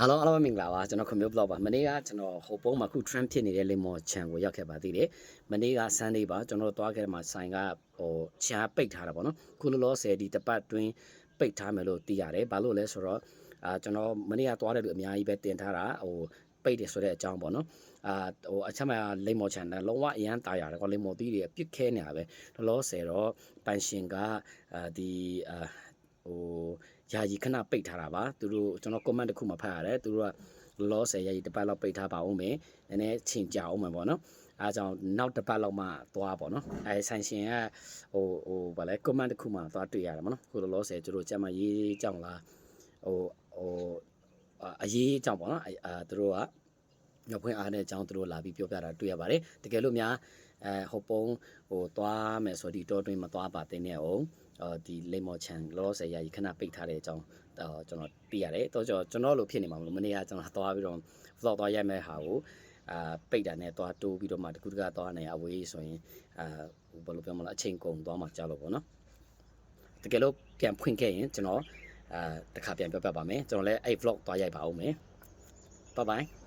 Hello အားလုံးမင်္ဂလာပါကျွန်တော်ခွန်မျိုး blog ပါမနေ့ကကျွန်တော်ဟိုပုံးမှာခု trend ဖြစ်နေတဲ့ lemon chan ကိုရောက်ခဲ့ပါသေးတယ်မနေ့က Sunday ပါကျွန်တော်သွားခဲ့တဲ့မှာဆိုင်ကဟိုချာပိတ်ထားတာပေါ့နော်ခုလောလောဆယ်ဒီတပတ်တွင်းပိတ်ထားမယ်လို့သိရတယ်ဘာလို့လဲဆိုတော့အာကျွန်တော်မနေ့ကသွားတဲ့လူအများကြီးပဲတင်ထားတာဟိုပိတ်တယ်ဆိုတဲ့အကြောင်းပေါ့နော်အာဟိုအချက်မဲ့လိမ္မော်ချန်တယ်လုံးဝအရန်တာရတယ်ကောလိမ္မော်သီးတွေပြစ်ခဲနေတာပဲလောလောဆယ်တော့ပန်ရှင်ကအာဒီအာဟို ယာယီခဏပိတ်ထားတာပါသူတို့ကျွန်တော် comment တစ်ခုမှဖတ်ရတယ်သူတို့ကလောဆယ်ယာယီတစ်ပတ်လောက်ပိတ်ထားပါဦးမယ်နည်းနည်းချိန်ကြအောင်မယ်ပေါ့နော်အားကြောင့်နောက်တစ်ပတ်လောက်မှသွားပေါ့နော်အဲဆိုင်ရှင်ကဟိုဟိုဗာလဲ comment တစ်ခုမှသွားတွေ့ရတယ်ပေါ့နော်ခုလောဆယ်သူတို့ကြမ်းမရေးကြောင်းလားဟိုဟိုအာအရေးကြောင်းပေါ့နော်အဲအာသူတို့က ညဖွင့်အားတဲ့အကြောင်းသူတို့လာပြီးပြောပြတာတွေ့ရပါတယ်တကယ်လို့များအဲဟိုပုံဟိုသွားမယ်ဆိုဒီတော့တွင်းမသွားပါတဲ့နဲ့အောင်အော်ဒီလိမ္မော်ချန်လောလောဆယ်ရာကြီးခဏပိတ်ထားတဲ့အကြောင်းအော်ကျွန်တော်သိရတယ်တော့ကျွန်တော်ကျွန်တော်လိုဖြစ်နေမှာမလို့မနေ့ကကျွန်တော်သွားပြီးတော့ vlog သွားရိုက်မဲ့ဟာကိုအာပိတ်တာနဲ့သွားတိုးပြီးတော့မှတကူတကသွားနေအဝေးဆိုရင်အာဟိုဘယ်လိုပြောမလဲအချိန်ကုန်သွားမှကြောက်လို့ပေါ့နော်တကယ်လို့ပြန်ဖွင့်ခဲ့ရင်ကျွန်တော်အာတစ်ခါပြန်ပြောပြပါမယ်ကျွန်တော်လည်းအဲ့ vlog သွားရိုက်ပါဦးမယ် bye bye